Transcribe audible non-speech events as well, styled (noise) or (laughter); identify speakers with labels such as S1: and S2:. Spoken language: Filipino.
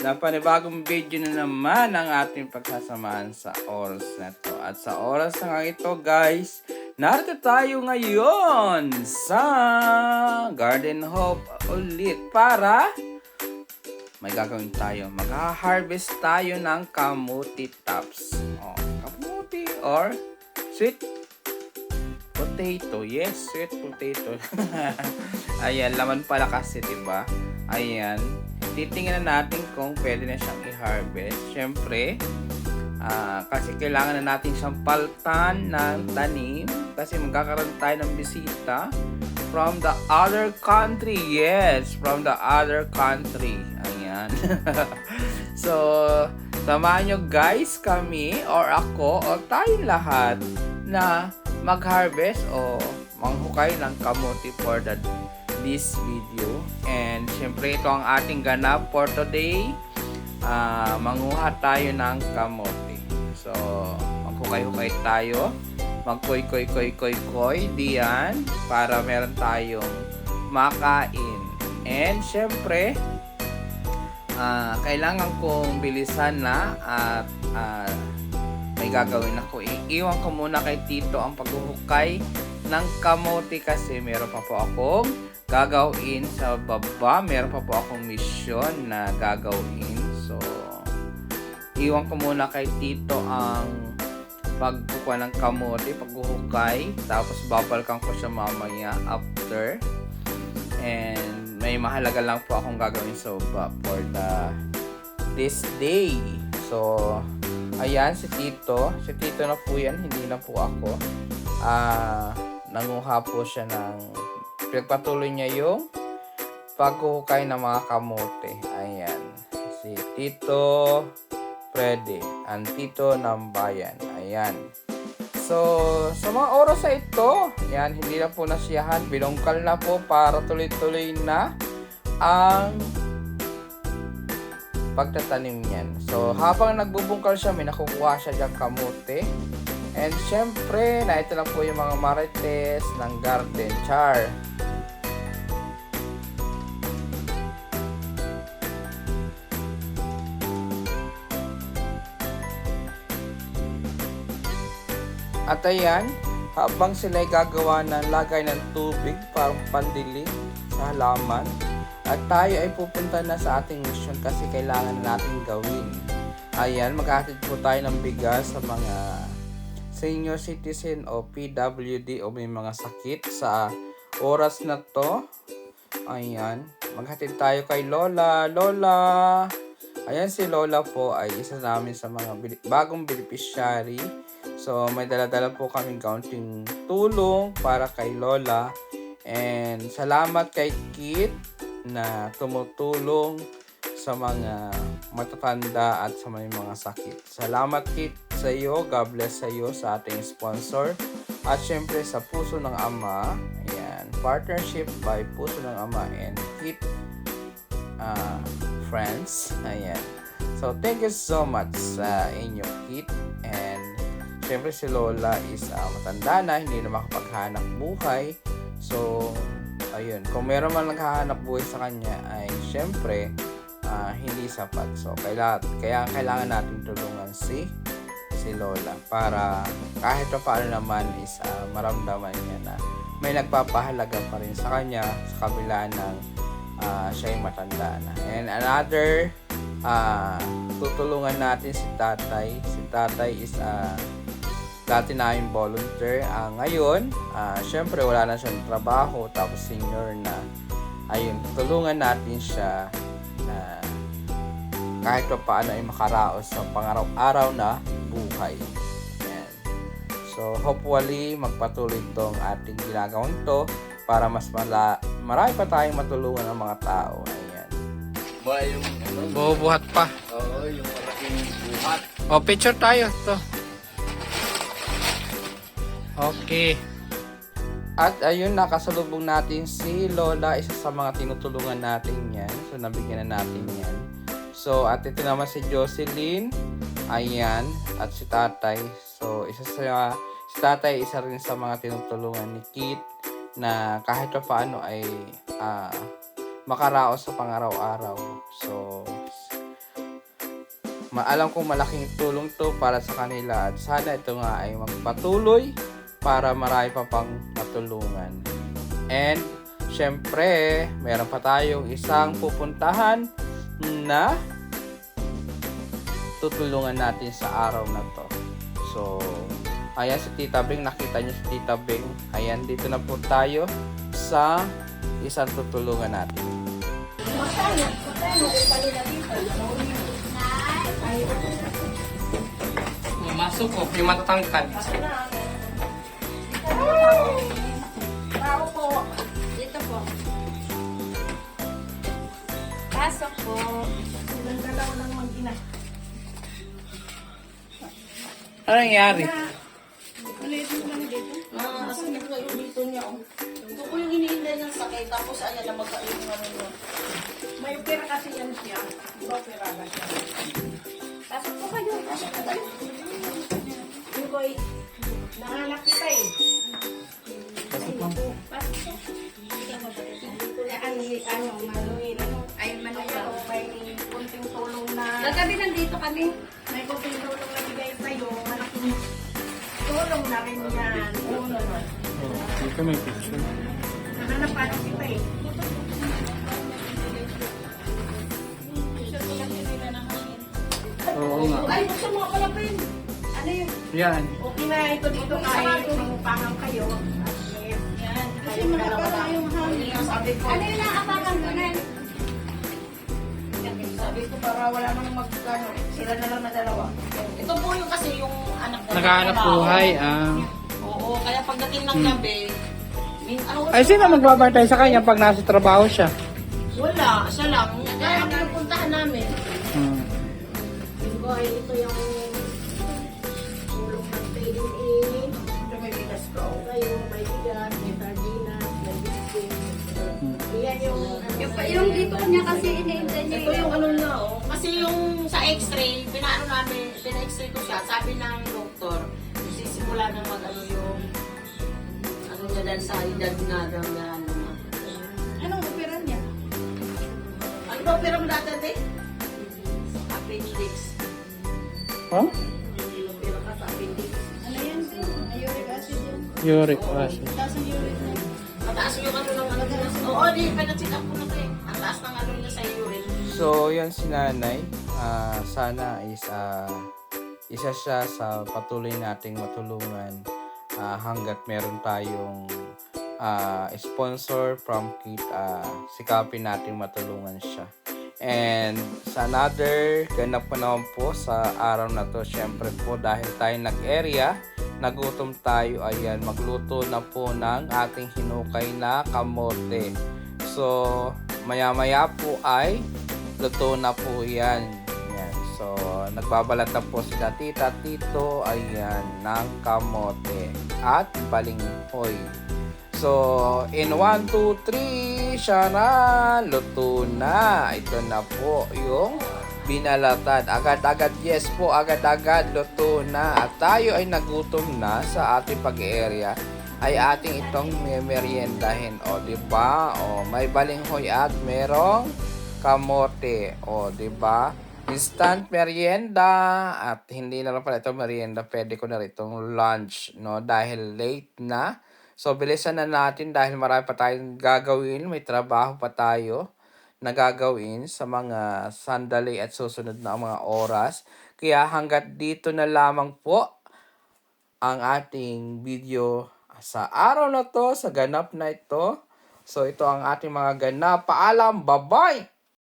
S1: na panibagong video na naman ang ating pagsasamahan sa oras na to. At sa oras na ito guys, narito tayo ngayon sa Garden Hope ulit para may gagawin tayo. Mag-harvest tayo ng kamuti tops. Oh, kamuti or sweet potato. Yes, sweet potato. (laughs) Ayan, laman pala kasi, diba? Ayan. Titingnan natin kung pwede na siyang i-harvest. Siyempre, ah, kasi kailangan na natin siyang paltan ng tanim. Kasi magkakaroon tayo ng bisita from the other country. Yes, from the other country. Ayan. (laughs) so, samahan nyo guys kami or ako o tayong lahat na mag-harvest o manghukay ng kamote for the this video. And syempre ito ang ating ganap for today. Ah, manguha tayo ng kamote. So, maghukay-hukay tayo. Magkoy-koy-koy-koy-koy diyan para meron tayong makain. And syempre, ah, kailangan kong bilisan na at ah, may gagawin ako. Iiwan ko muna kay Tito ang paghuhukay ng kamote kasi meron pa po akong gagawin sa baba. Meron pa po akong mission na gagawin. So, iwan ko muna kay Tito ang pagkukuha ng kamote, paghuhukay. Tapos babalikan ko siya mamaya after. And may mahalaga lang po akong gagawin sa baba for the this day. So, ayan si Tito. Si Tito na po yan, hindi na po ako. Ah, nanguha po siya ng pinagpatuloy niya yung paghuhukay ng mga kamote. Ayan. Si Tito Freddy. Ang Tito ng Bayan. Ayan. So, sa mga oras na ito, yan, hindi na po nasiyahan. Binungkal na po para tuloy-tuloy na ang pagtatanim niyan. So, habang nagbubungkal siya, may nakukuha siya diyang kamote. And syempre, na ito lang po yung mga marites ng garden char. At ayan, habang sila ay gagawa ng lagay ng tubig para pandilim sa halaman, at tayo ay pupunta na sa ating mission kasi kailangan natin gawin. Ayan, maghahatid po tayo ng bigas sa mga senior citizen o PWD o may mga sakit sa oras na to. Ayan, maghatid tayo kay Lola. Lola! Ayan si Lola po ay isa namin sa mga bagong beneficiary. So, may dala-dala po kaming kaunting tulong para kay Lola. And salamat kay Kit na tumutulong sa mga matatanda at sa may mga sakit. Salamat Kit sa iyo. God bless sa iyo sa ating sponsor. At syempre sa Puso ng Ama. Ayan. Partnership by Puso ng Ama and Kit uh, Friends. Ayan. So, thank you so much sa inyo, Kit. And syempre si Lola is uh, matanda na, hindi na makapaghanap buhay. So, ayun, kung meron man naghahanap buhay sa kanya ay syempre ah, hindi sapat. So, kaila, kaya kailangan natin tulungan si si Lola para kahit pa paano naman is ah, maramdaman niya na may nagpapahalaga pa rin sa kanya sa kabila ng ah, siya matanda na. And another ah, tutulungan natin si tatay. Si tatay is ah, dati namin volunteer. Ah, ngayon, ah, syempre wala na siyang trabaho tapos senior na. Ayun, tulungan natin siya na kahit pa paano ay makaraos sa pangaraw-araw na buhay. Ayan. So, hopefully, magpatuloy itong ating ginagawang to para mas mala marami pa tayong matulungan ng mga tao. Ayan.
S2: Ba yung ano?
S1: Bubuhat pa.
S2: Oo, yung malaking buhat.
S1: O, picture tayo. To. Okay. At ayun, nakasalubong natin si Lola, isa sa mga tinutulungan natin yan. So, nabigyan na natin yan. So, at ito naman si Jocelyn. Ayan. At si Tatay. So, isa sa, si Tatay, isa rin sa mga tinutulungan ni Kit na kahit pa paano ay ah, makaraos sa pangaraw-araw. So, Maalam kong malaking tulong to para sa kanila at sana ito nga ay magpatuloy para marami pa pang matulungan. And, syempre, meron pa tayong isang pupuntahan na tutulungan natin sa araw na to. So, ayan si Tita Bing, nakita niyo si Tita Bing. Ayan, dito na po tayo sa isang tutulungan natin. Masuk ko, yung matatangkad.
S3: Tao po. Dito po. Pasok po.
S1: Ano nangyari?
S3: Ulit mo lang dito.
S4: Ah, asan na yung dito niya? oh? Ito po yung iniinday ng sakit, tapos ayan na magkain ng ano niya.
S3: May opera kasi yan siya. Iba opera ba siya? Pasok po kayo. Yung boy, nanganak kita eh. Pasok po. Pasok. Ang ano, Manuel, ano? Ay, Manuel, ako may kunting na... Nagabi nandito kami. Tulong na rin yan. Oo naman.
S1: Dito may picture.
S3: Nahanap pa rin kita eh.
S1: Oo nga.
S3: Ay, gusto mo pala pin. Ano yung,
S1: Yan.
S3: okay na ito dito kahit mangupangan kayo. Yan. Kasi makapala yung hangin.
S4: Sabi ko,
S3: Ano yung nakapangan ko na?
S4: Para wala nang magkano, sila na lang na dalawa. Ito po yung kasi yung anak ko.
S1: Naghahanap buhay, ah.
S4: Oo, kaya pagdating ng gabi, min, ano,
S1: Ay, sino magbabantay sa kanya pag nasa trabaho siya?
S4: wala, siya lang. Kaya pinupuntahan namin.
S1: Hmm.
S3: Yung boy, ito yung tulong ng trading in.
S4: Ito may bigas ko.
S3: Kayo, yung, yung, dito niya kasi iniintay niya.
S4: Ito yung ano niya, oh. Kasi yung sa x-ray, pinaano namin, pina-x-ray ko siya, sabi ng doktor, sisimula na mag ano yung, ano niya dahil sa edad nga daw na ano na.
S3: Anong opera niya?
S4: Ano ba pera mo dati, ate? Appendix.
S1: Huh?
S4: Yung pera ka sa appendix.
S3: Ano yan? Uric acid yun.
S1: Uric acid.
S3: Taas ang uric na.
S4: Mataas yung ano ng ano. Oo, di, pinacheck up ko
S1: So, yan si nanay. Ah, sana is ah, isa siya sa patuloy nating matulungan ah, hanggat meron tayong ah, sponsor from Kit. ah, sikapin nating matulungan siya. And sa another, ganap pa naman po sa araw na to. Syempre po dahil tayo nag-area, nagutom tayo, ayan, magluto na po ng ating hinukay na kamote. So, maya-maya po ay luto na po yan. Yan. So, nagbabalat na po sila tita, tito, ayan, ng kamote at balinghoy. So, in 1, 2, 3, siya na, luto na. Ito na po yung binalatan. Agad-agad, yes po, agad-agad, luto na. At tayo ay nagutom na sa ating pag-area ay ating itong meriendahin. O, di ba? O, may balinghoy at merong kamote. O, di ba? Instant merienda at hindi na lang pala ito merienda, pwede ko na rin itong lunch, no? Dahil late na. So, bilisan na natin dahil marami pa tayong gagawin. May trabaho pa tayo na gagawin sa mga sandali at susunod na mga oras. Kaya hanggat dito na lamang po ang ating video sa araw na to, sa ganap na ito. So, ito ang ating mga ganap. Paalam, bye-bye!